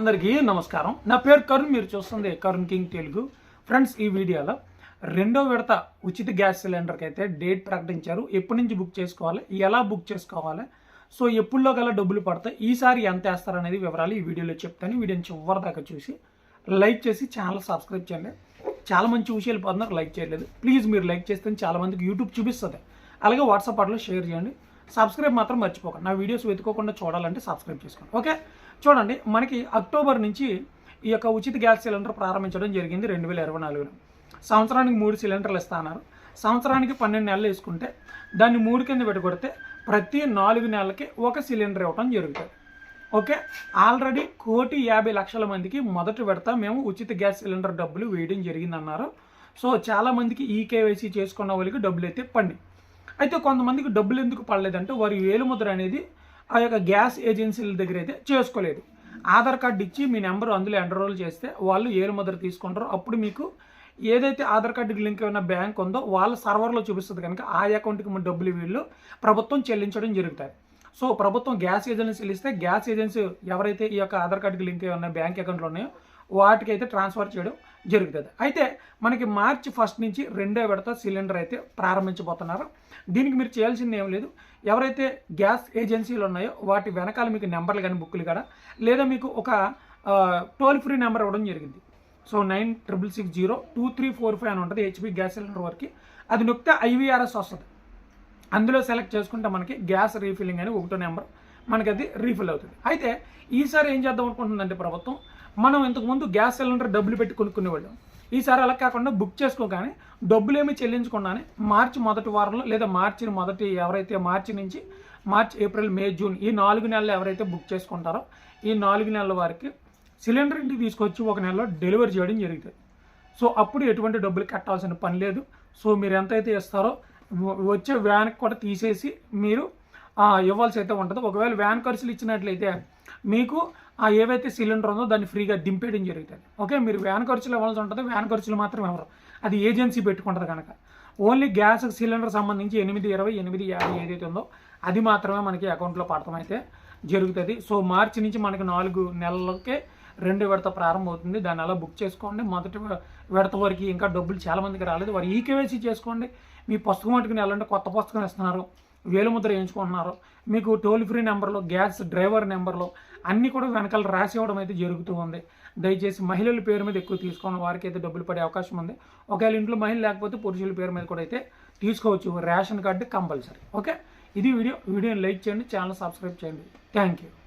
అందరికీ నమస్కారం. నా పేరు కరుణ్ మీరు చూస్తుంది కరుణ్ కింగ్ తెలుగు. ఫ్రెండ్స్ ఈ వీడియోలో రెండో విడత ఉచిత గ్యాస్ సిలిండర్కి అయితే డేట్ ప్రకటించారు. ఎప్పటి నుంచి బుక్ చేసుకోవాలి? ఎలా బుక్ చేసుకోవాలి? సో ఎప్పుడులో గల డబ్బులు పడతాయి? ఈసారి ఎంత వేస్తారనేది వివరాలు ఈ వీడియోలో చెప్తాను. వీడియోని చివరి దాకా చూసి లైక్ చేసి ఛానల్ సబ్స్క్రైబ్ చేయండి. చాలా మంచి విషయాలు పొందుతున్నారు లైక్ చేయలేదు. ప్లీజ్ మీరు లైక్ చేస్తే చాలామందికి యూట్యూబ్ చూపిస్తుంది. అలాగే వాట్సాప్ అట్లా షేర్ చేయండి. సబ్స్క్రైబ్ మాత్రం మర్చిపోకండి. నా వీడియోస్ వెతుకోకుండా చూడాలంటే సబ్స్క్రైబ్ చేసుకోండి. ఓకే? చూడండి మనకి అక్టోబర్ నుంచి ఈ యొక్క ఉచిత గ్యాస్ సిలిండర్ ప్రారంభించడం జరిగింది రెండు వేల ఇరవై నాలుగులో. సంవత్సరానికి మూడు సిలిండర్లు ఇస్తాన్నారు. సంవత్సరానికి పన్నెండు నెలలు వేసుకుంటే దాన్ని మూడు కింద పెట్టుకొడితే ప్రతి నాలుగు నెలలకి ఒక సిలిండర్ ఇవ్వడం జరుగుతుంది. ఓకే? ఆల్రెడీ కోటి యాభై లక్షల మందికి మొదటి విడత మేము ఉచిత గ్యాస్ సిలిండర్ డబ్బులు వేయడం జరిగిందన్నారు. సో చాలామందికి ఈ కేవైసీ చేసుకున్న వాళ్ళకి డబ్బులు అయితే పండి. అయితే కొంతమందికి డబ్బులు ఎందుకు పడలేదంటే వారి వేలుముద్ర అనేది ఆ యొక్క గ్యాస్ ఏజెన్సీల దగ్గర అయితే చేసుకోలేదు. ఆధార్ కార్డు ఇచ్చి మీ నెంబర్ అందులో ఎన్రోల్ చేస్తే వాళ్ళు ఏలుముద్ర తీసుకుంటారు. అప్పుడు మీకు ఏదైతే ఆధార్ కార్డుకి లింక్ అయిన బ్యాంక్ ఉందో వాళ్ళ సర్వర్లో చూపిస్తుంది కనుక ఆ అకౌంట్కి మన డబ్బులు వీళ్ళు ప్రభుత్వం చెల్లించడం జరుగుతాయి. సో ప్రభుత్వం గ్యాస్ ఏజెన్సీలు ఇస్తే గ్యాస్ ఏజెన్సీ ఎవరైతే ఈ యొక్క ఆధార్ కార్డుకి లింక్ అయిన బ్యాంక్ అకౌంట్లో ఉన్నాయో వాటికి అయితే ట్రాన్స్ఫర్ చేయడం జరుగుతుంది. అయితే మనకి మార్చి ఫస్ట్ నుంచి రెండో విడత సిలిండర్ అయితే ప్రారంభించబోతున్నారు. దీనికి మీరు చేయాల్సింది ఏం లేదు. ఎవరైతే గ్యాస్ ఏజెన్సీలు ఉన్నాయో వాటి వెనకాల మీకు నెంబర్లు కానీ బుక్లు కూడా లేదా మీకు ఒక టోల్ ఫ్రీ నెంబర్ ఇవ్వడం జరిగింది. So nine triple six zero two three four five అని ఉంటుంది హెచ్పి గ్యాస్ సిలిండర్ వరకు. అది నొక్కితే ఐవీఆర్ఎస్ వస్తుంది. అందులో సెలెక్ట్ చేసుకుంటే మనకి గ్యాస్ రీఫిల్లింగ్ అని ఒకటో నెంబర్ మనకి అది రీఫిల్ అవుతుంది. అయితే ఈసారి ఏం చేద్దాం అనుకుంటుందంటే ప్రభుత్వం మనం ఇంతకుముందు గ్యాస్ సిలిండర్ డబ్బులు పెట్టి కొనుక్కునేవాళ్ళం. ఈసారి అలా కాకుండా బుక్ చేసుకోగానే డబ్బులు ఏమి చెల్లించకుండానే మార్చి మొదటి వారంలో లేదా మార్చి మొదటి ఎవరైతే మార్చి నుంచి మార్చి ఏప్రిల్ మే జూన్ ఈ నాలుగు నెలలు ఎవరైతే బుక్ చేసుకుంటారో ఈ నాలుగు నెలల వారికి సిలిండర్ ఇంటికి తీసుకొచ్చి ఒక నెలలో డెలివరీ చేయడం జరుగుతుంది. సో అప్పుడు ఎటువంటి డబ్బులు కట్టాల్సిన పని లేదు. సో మీరు ఎంతైతే ఇస్తారో వచ్చే వ్యాన్కి కూడా తీసేసి మీరు ఇవ్వాల్సి అయితే ఉంటుంది. ఒకవేళ వ్యాన్ ఖర్చులు ఇచ్చినట్లయితే మీకు ఆ ఏవైతే సిలిండర్ ఉందో దాన్ని ఫ్రీగా దింపేయడం జరుగుతుంది. ఓకే? మీరు వ్యాన్ ఖర్చులు ఇవ్వాల్సి ఉంటుంది. వ్యాన్ ఖర్చులు మాత్రం ఎవరు? అది ఏజెన్సీ పెట్టుకుంటుంది కనుక. ఓన్లీ గ్యాస్ సిలిండర్ సంబంధించి ఎనిమిది ఇరవై ఎనిమిది యాభై ఏదైతే ఉందో అది మాత్రమే మనకి అకౌంట్లో పడటం అయితే జరుగుతుంది. సో మార్చి నుంచి మనకి నాలుగు నెలలకే రెండు విడత ప్రారంభమవుతుంది. దాన్ని అలా బుక్ చేసుకోండి. మొదటి విడత వరకు ఇంకా డబ్బులు చాలా మందికి రాలేదు. వారు ఈకేవైసీ చేసుకోండి. మీ పుస్తకం పట్టుకుని వెళ్ళండి కొత్త పుస్తకం ఇస్తున్నారు. వేలుముద్ర వేయించుకుంటున్నారు మీకు టోల్ ఫ్రీ నెంబర్లో గ్యాస్ డ్రైవర్ నెంబర్లో అన్నీ కూడా వెనకాల రాసి ఇవ్వడం అయితే జరుగుతూ ఉంది. దయచేసి మహిళల పేరు మీద ఎక్కువ తీసుకోవడం వారికి అయితే డబ్బులు పడే అవకాశం ఉంది. ఒకవేళ ఇంట్లో మహిళ లేకపోతే పురుషుల పేరు మీద కూడా అయితే తీసుకోవచ్చు. Ration card compulsory. ఓకే? ఇది వీడియో. వీడియోని లైక్ చేయండి. ఛానల్ సబ్స్క్రైబ్ చేయండి. Thank you.